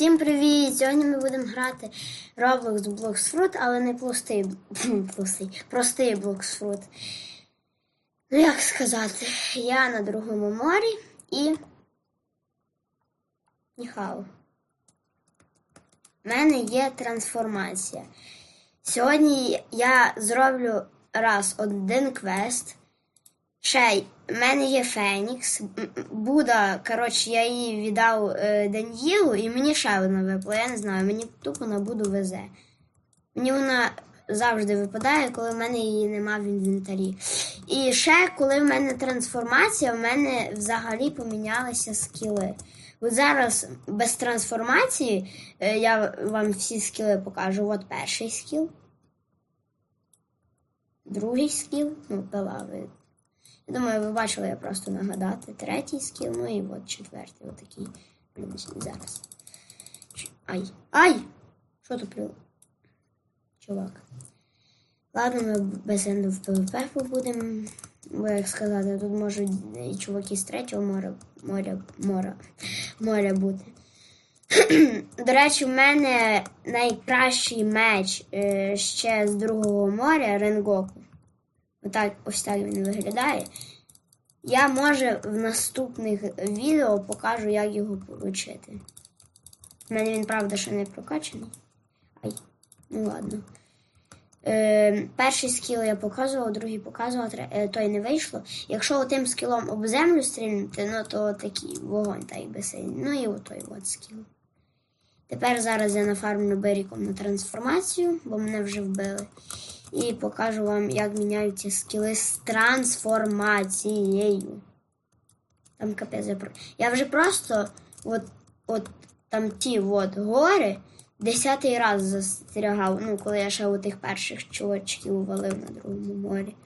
Всім привіт! Сьогодні ми будемо грати Roblox Blox Fruit, але не простий, простий, простий Blox Fruit. Ну, як сказати, я на другому морі і. Ніхау. У мене є трансформація. Сьогодні я зроблю раз один квест. Ще в мене є Фенікс. Буда, коротше, я її віддав е, Даніїлу, і мені ще одна випала. Я не знаю, мені тупо на Буду везе. Мені вона завжди випадає, коли в мене її нема в інвентарі. І ще, коли в мене трансформація, в мене взагалі помінялися скіли. От зараз без трансформації е, я вам всі скіли покажу. От перший скіл. Другий скіл, ну, пила думаю, ви бачили, я просто нагадати. Третій скіл, ну і от четвертий, отакий. Блін, зараз. Ай! Ай! Що тут при... Чувак. Ладно, ми без енду в ПВП побудемо. Бо як сказати, тут можуть і чуваки з третього моря, моря, моря, моря бути. До речі, в мене найкращий меч е, ще з другого моря Ренгоку. Отак, ось так він виглядає. Я може в наступних відео покажу, як його отримати. У мене він, правда, ще не прокачаний. Ай, ну ладно. Е, перший скіл я показував, другий показував, е, той не вийшло. Якщо тим скілом об землю стрільнути, ну то такий вогонь та й би сильний. Ну і отой от скіл. Тепер зараз я нафармлю беріком на трансформацію, бо мене вже вбили. І покажу вам, як міняються скіли з трансформацією. Там капець я про. Я вже просто от, от там ті от гори десятий раз застерігав, ну, коли я ще у тих перших чувачків валив на другому морі.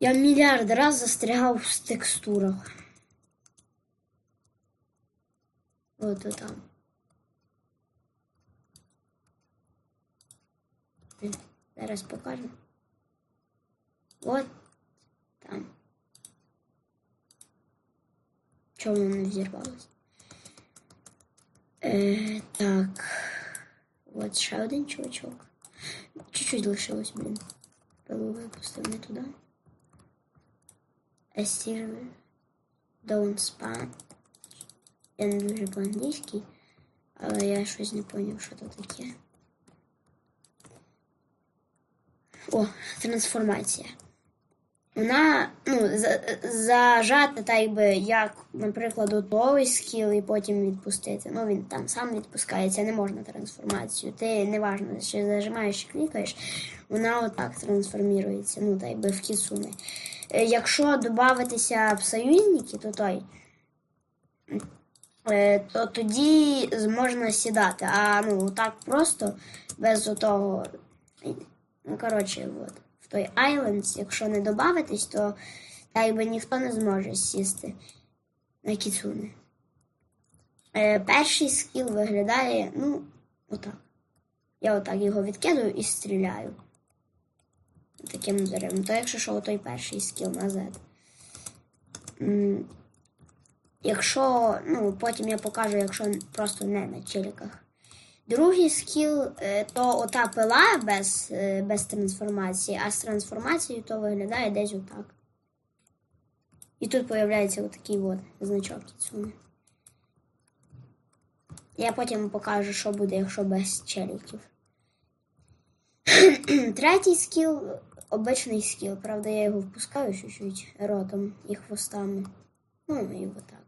Я мільярд раз застрягав в текстурах. От там. Зараз покажу. От там. Чому не взірвалося? Е, так. От ще один чувачок. Чуть-чуть лишилось, блін. Пилу випустив не туди. Estir don't spam. Я не дуже по-англійськи, але я щось не зрозумів, що це таке. О, трансформація. Вона ну, за- зажата, так би, як, наприклад, готовий скіл і потім відпустити. Ну, він там сам відпускається, не можна трансформацію. Ти неважно, чи зажимаєш, чи клікаєш, вона отак трансформується, ну, так би в кіцуни. Е, Якщо додатися в союзники, то той. е, То тоді можна сідати. А ну так просто без того. Ну, коротше, от. В той Islands, якщо не додатись, то так би ніхто не зможе сісти на кіцуни. Е, перший скіл виглядає, ну, отак. Я отак його відкидаю і стріляю. Таким взривом. То якщо що, той перший скіл на Z. Якщо, ну, потім я покажу, якщо просто не на челіках. Другий скіл е, то ота пила без, е, без трансформації, а з трансформацією то виглядає десь отак. І тут появляється отакий от значок кіцуни. Я потім покажу, що буде, якщо без челіків. Третій скіл обичний скіл. Правда, я його впускаю чуть-чуть ротом і хвостами. Ну і отак.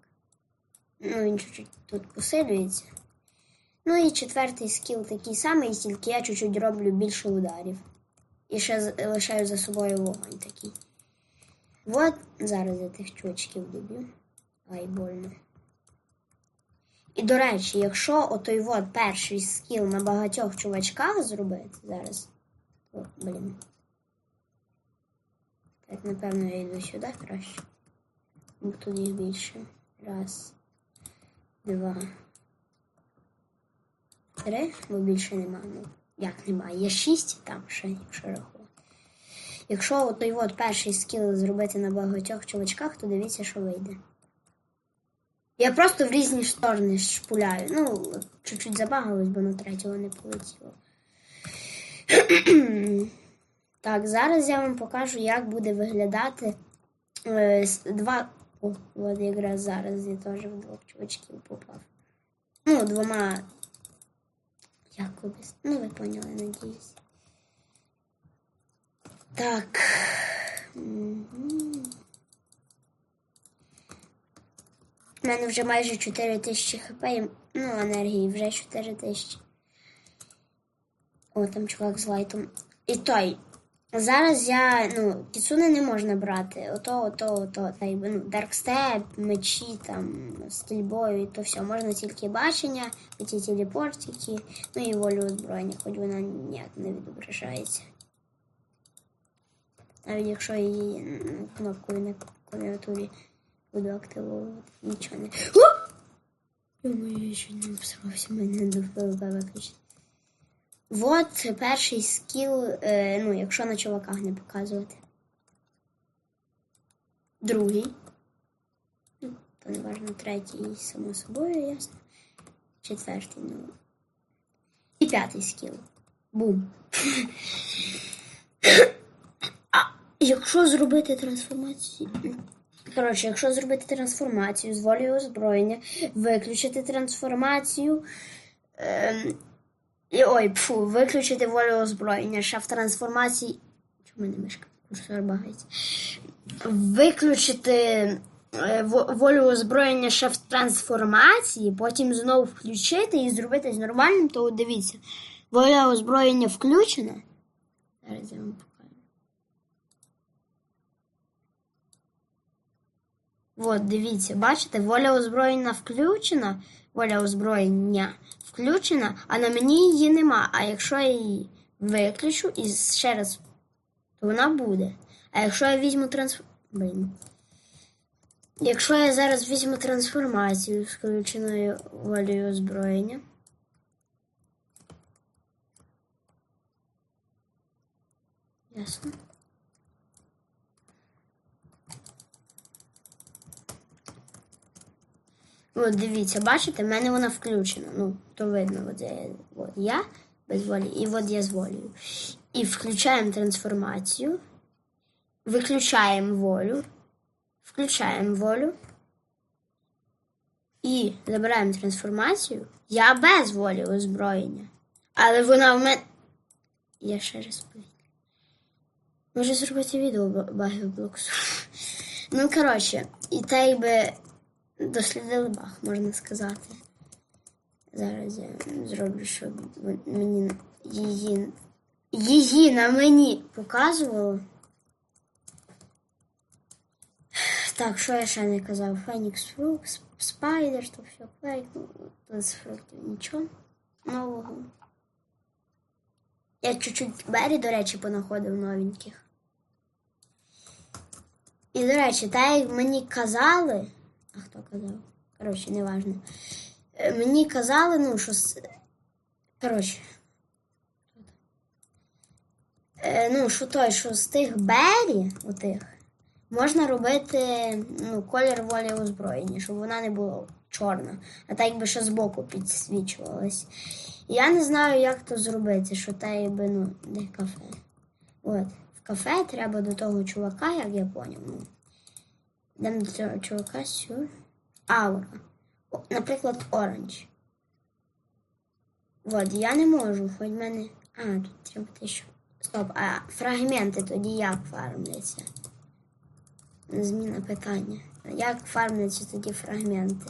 Ну, він чуть-чуть тут посилюється. Ну і четвертий скіл такий самий, тільки я чуть-чуть роблю більше ударів. І ще лишаю за собою вогонь такий. От зараз я тих чувачків доб'ю. Ай, больно. І до речі, якщо отой от перший скіл на багатьох чувачках зробити зараз. О, блін. Так, напевно, я йду сюди краще. Тут їх більше. Раз, два. Три, бо більше нема. Ну, як немає? Є шість там ще, якщо. Якщо той от перший скіл зробити на багатьох чувачках, то дивіться, що вийде. Я просто в різні сторони шпуляю. Ну, чуть-чуть забагалось, бо на третього не полетіло. так, зараз я вам покажу, як буде виглядати е, два. О, от якраз зараз я теж в двох чувачків попав. Ну, двома. Як. Ну, ви поняли, надіюсь. Так. У мене вже майже 4 тисячі хп, ну, енергії вже 4 тисячі. О, там чувак з лайтом. І той. Зараз я, ну, кіцуни не можна брати. Ото, ото, ото, та й, ну, даркстеп, мечі, там, стрільбою, і то все. Можна тільки бачення, ті телепортики, ну і волю озброєння, хоч вона ніяк не відображається. Навіть якщо її ну, кнопкою на клавіатурі буду активовувати, нічого не. Думаю, я ще не обсрався, мене до виключити. Вот перший скіл, е, ну, якщо на чуваках не показувати. Другий. Ну, то не важно, третій, само собою, ясно. Четвертий, ну. І п'ятий скіл. Бум. а якщо зробити трансформацію. Коротше, якщо зробити трансформацію з волею озброєння, виключити трансформацію. Ем, і ой, пфу, виключити волю озброєння. Ще в трансформації. Чому мене мишка? Курсор багається. Виключити е, волю озброєння ще трансформації, потім знову включити і зробити з нормальним, то дивіться. Воля озброєння включена. Зараз я вам покажу. От, дивіться, бачите, воля озброєння включена, воля озброєння включена, а на мені її нема. А якщо я її виключу і ще раз, то вона буде. А якщо я візьму трансф... Блін. Якщо я зараз візьму трансформацію з включеною волею озброєння. Ясно. От дивіться, бачите, в мене вона включена. Ну, то видно, от я, от я без волі, і от я з волею. І включаємо трансформацію, виключаємо волю, включаємо волю і забираємо трансформацію. Я без волі озброєння. Але вона в мене. Я ще раз повідомлю. Може зробити відео ба- блоксу. Ну, коротше, і та би дослідили баг, можна сказати. Зараз я зроблю, щоб мені її, її на мені показувало. Так, що я ще не казав? Фенікс Фрукс, Спайдер, то все фейк, ну, з фруктів нічого нового. Я чуть-чуть бері, до речі, понаходив новеньких. І, до речі, так як мені казали. А хто казав? Коротше, неважно. Е, Мені казали, ну, що. Коротше. Е, Ну, що той, що з тих бері, отих, можна робити ну, колір волі озброєння, щоб вона не була чорна, а так якби ще збоку підсвічувалась. Я не знаю, як то зробити, що та якби, ну, де кафе. От, в кафе треба до того чувака, як я поняв. Ну, Йдемо до цього чувака сюр. Аура. Наприклад, оранж. От, я не можу, хоч мене. А, тут треба що. Стоп, а фрагменти тоді як фармляться? Зміна питання. Як фармляться тоді фрагменти?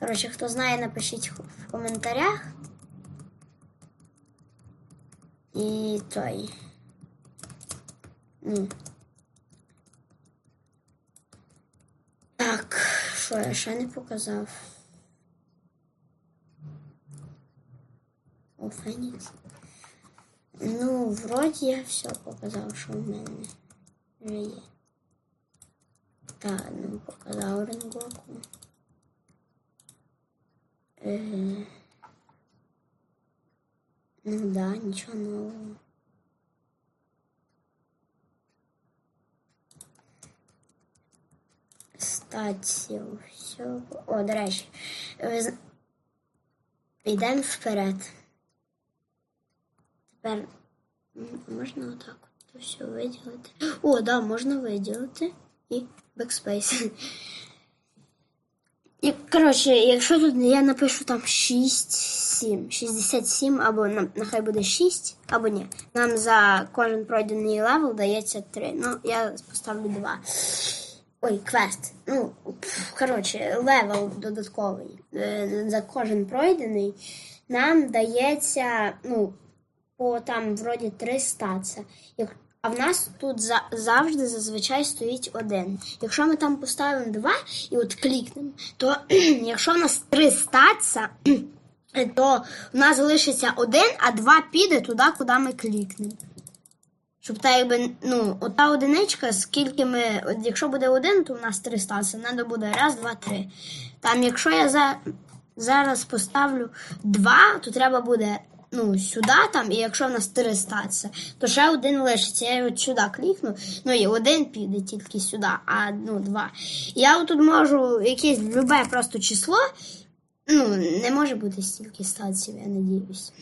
Коротше, хто знає, напишіть в коментарях. І той. Ну. Так, що я ще не показав? О, Фенікс. Ну, вроді я все показав, що в мене вже є. Так, ну показав Ренгоку. Е, ну да, нічого нового. Статів. Все. О, до речі, йдемо вперед. Тепер можна отак от все виділити. О, да, можна виділити і backspace. І, коротше, якщо тут я напишу там 6, 7, 67, або нехай буде 6, або ні. Нам за кожен пройдений левел дається 3. Ну, я поставлю 2. Ой, квест. Ну, коротше, левел додатковий. Е, За кожен пройдений нам дається, ну, по там вроді 3 статися. А в нас тут за, завжди зазвичай стоїть один. Якщо ми там поставимо два і от клікнемо, то якщо в нас три статися, то в нас залишиться один, а два піде туди, куди ми клікнемо. Щоб та якби, ну, ота одиничка, скільки ми. От якщо буде один, то в нас три статися. Треба буде раз, два, три. Там, якщо я за, зараз поставлю два, то треба буде ну, сюди там, і якщо в нас три статися, то ще один лишиться. Я от сюди клікну, ну і один піде тільки сюди, а ну два. Я тут можу якесь любе просто число. Ну, не може бути стільки статців, я надіюсь.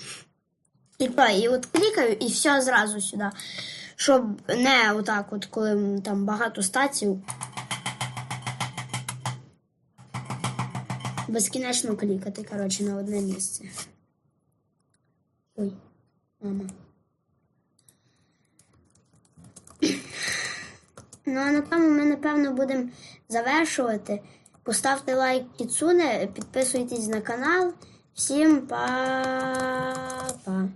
І і от клікаю, і все зразу сюди. Щоб не отак, от, коли там багато статів. Безкінечно клікати, коротше, на одне місце. Ой, мама. Ну, а на тому ми, напевно, будемо завершувати. Поставте лайк Кіцуне, підписуйтесь на канал. Всім па.